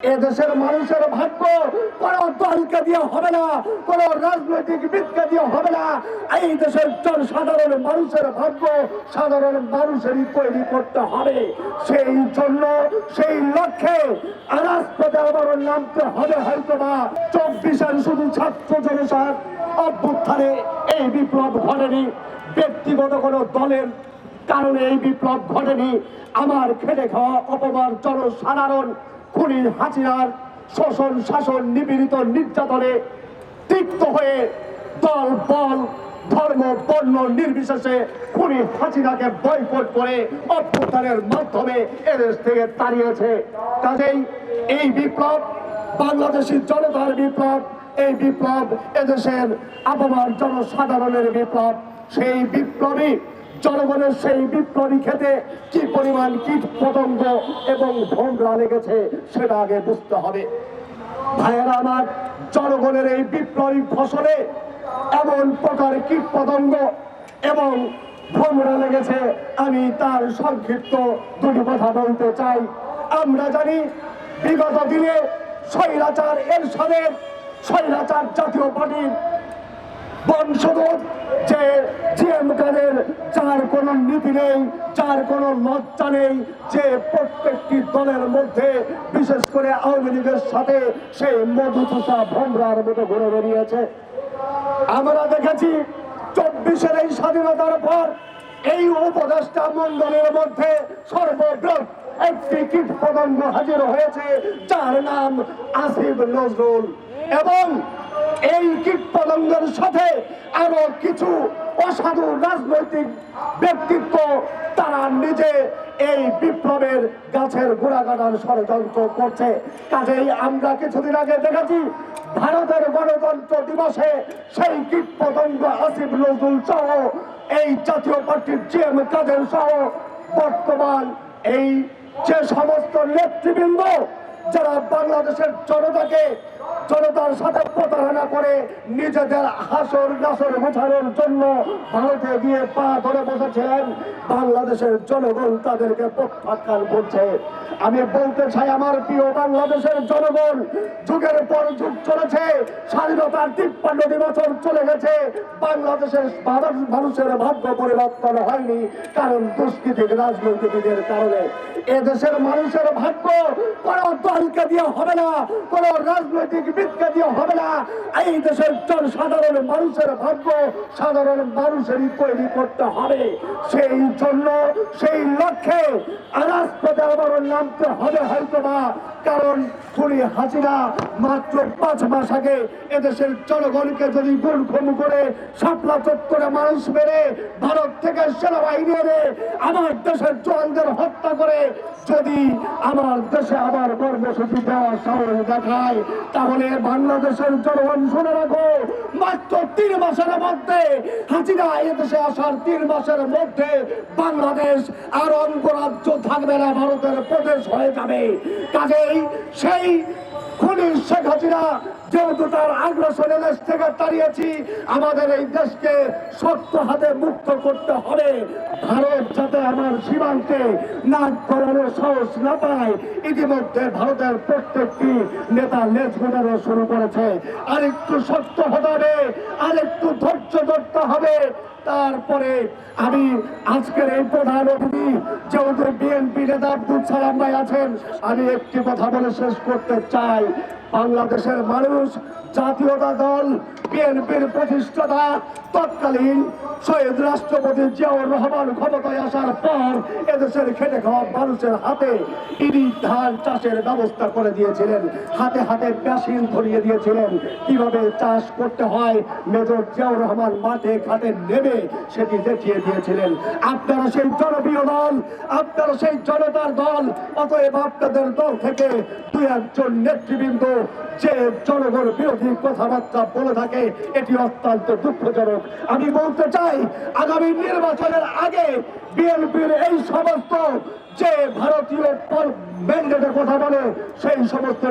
এদেশের মানুষের ভাগ্য কোন দলকে দিয়ে হবে না, কোন রাজনৈতিক বিদকে দিয়ে হবে না। এই দেশের সাধারণ মানুষের ভাগ্য, সাধারণ মানুষেরই তৈরি করতে হবে। সেই জন্য, সেই লক্ষ্যে রাজপথে আবারও নামতে হবে হয়তো না চব্বিশের শুধু ছাত্র জনতার অভ্যুত্থানে এই বিপ্লব ঘটেনি। ব্যক্তিগত কোনো দলের কারণে এই বিপ্লব ঘটেনি। আমার খেটে খাওয়া অপমান, জনসাধারণ খুনি হাসিনার শোষণ, শাসন, নিপীড়িত নির্যাতনে তিক্ত হয়ে দল, বল, ধর্ম, বর্ণ নির্বিশেষে খুনি হাসিনাকে বয়কট করে অভ্যুত্থানের মাধ্যমে এদেশ থেকে তাড়িয়েছে। কাজেই এই বিপ্লব, বাংলাদেশি জনতার বিপ্লব, এই বিপ্লব এদেশের আবহাওয়ার জনসাধারণের বিপ্লব। সেই বিপ্লবী জনগণের সেই বিপ্লবী খেতে কি পরিমাণ কীট পতঙ্গ এবং ভোমরা লেগেছে, সেটা আগে বুঝতে হবে। ভাইয়েরা আমার, জনগণের এই বিপ্লবী ফসলে এমন প্রকার কীট পতঙ্গ এবং ভোমরা লেগেছে, আমি তার সংক্ষিপ্ত দুটি কথা বলতে চাই। আমরা জানি, বিগত দিনে স্বৈরাচার এর সাথে স্বৈরাচার জাতীয় পার্টির বংশগত যে কাদের যার কোনো নীতি নেই, যার কোনো লজ্জা নেই, যে প্রত্যেকটি দলের মধ্যে, বিশেষ করে আওয়ামী লীগের সাথে সেই মধুচা ভোমরার মতো ঘুরে বেরিয়েছে আমরা দেখেছি চব্বিশের এই স্বাধীনতার পর এই উপদেষ্টা মন্ডলের মধ্যে সর্ববৃহৎ একটি কীট পতঙ্গ হাজির হয়েছে, যার নাম আসিফ নজরুল। এবং এই কীট পতঙ্গের সাথে আরও কিছু অসাধু রাজনৈতিক ব্যক্তিত্ব তারা নিজে এই বিপ্লবের গাছের গোড়া কাটার ষড়যন্ত্র করছে। কাজেই আমরা কিছুদিন আগে দেখেছি, ভারতের গণতন্ত্র দিবসে সেই কীট পতঙ্গ আসিফ নজরুল সহ, এই জাতীয় পার্টির জিএম কাদের সহ বর্তমান এই যে সমস্ত নেতৃবৃন্দ, যারা বাংলাদেশের জনতাকে জনতার সাথে প্রতারণা করে নিজেদের হাসর নাসর গোছানোর জন্য ভারতে গিয়ে পা ধরে বসেছিলেন বাংলাদেশের জনগণ তাদেরকে প্রত্যাখ্যান করছে। আমি বলতে চাই আমার প্রিয় বাংলাদেশের জনগণ, যুগের পর যুগ চলেছে, স্বাধীনতার তিপ্পান্ন বছর চলে গেছে। বাংলাদেশের মানুষ- মানুষের ভাগ্য পরিবর্তন হয়নি কারণ দুষ্কৃতিক রাজনৈতিকদের কারণে। এদেশের মানুষের ভাগ্য কোনো দলকে দিয়ে হবে না, কোনো রাজনৈতিক দিয়ে হবে না। এই দেশের মানুষের ভাগ্য, সাধারণ মানুষেরই তৈরি করতে হবে। সেই জন্য, সেই লক্ষ্যে রাজপথে আবারও নামতে হবে হয়তো না কারণ খুনি হাসিনা মাত্র পাঁচ মাস আগে এদেশের জনগণকে যদি গুণ খুন করে, শাপলা চত্বরে মানুষ মেরে, ভারত থেকে সেনাবাহিনী এনে আমার দেশের জওয়ানদের হত্যা করে, যদি আমার দেশে আবার কর্মসূচি দেওয়ার সাহস দেখায়, তাহলে বাংলাদেশের জনগণ শুনে রাখো, মাত্র তিন মাসের মধ্যে হাজিরা এদেশে আসার তিন মাসের মধ্যে বাংলাদেশ আর অঙ্গরাজ্য থাকবে না, ভারতের প্রদেশ হয়ে যাবে। কাজেই সেই খুনি শেখ হাসিনা দেশ থেকে আমাদের এই দেশকে শক্ত হাতে মুক্ত করতে হবে। ভারত যাতে আমার সীমান্তে নাক করানোর সাহস না পায়, ইতিমধ্যে ভারতের প্রত্যেকটি নেতা লেজ গোটানো শুরু করেছে। আরেকটু শক্ত হতে হবে, আরেকটু ধৈর্য ধরতে হবে। তারপরে আমি আজকের এই প্রধান অতিথি, যেহেতু বিএনপি নেতা আব্দুল সালাম ভাই আছেন, আমি একটি কথা বলে শেষ করতে চাই। বাংলাদেশের মানুষ, জাতীয়তা দল, বিএনপির প্রতিষ্ঠাতা, তৎকালীন শহীদ রাষ্ট্রপতি জিয়াউর রহমান ক্ষমতায় আসার পর এদেশের খেটে খাওয়া মানুষের হাতে ইডি ধান চাষের ব্যবস্থা করে দিয়েছিলেন। হাতে হাতে মেশিন ধরিয়ে দিয়েছিলেন। কীভাবে চাষ করতে হয়? মেজর জিয়াউর রহমান মাঠে ঘাটে নেমে সেটি দেখিয়ে দিয়েছিলেন। আপনারা সেই জনপ্রিয় দল, আপনারা সেই জনতার দল, অতএব আপনাদের দল থেকে দুই একজন নেতৃবৃন্দ যে জনগণ বিরোধী কথাবার্তা বলে থাকে, এটি অত্যন্ত দুঃখজনক। আমি বলতে চাই, আগামী নির্বাচনের আগে বিএনপির এই সমস্ত যে ভারতীয় কথা বলে, সেই সমস্ত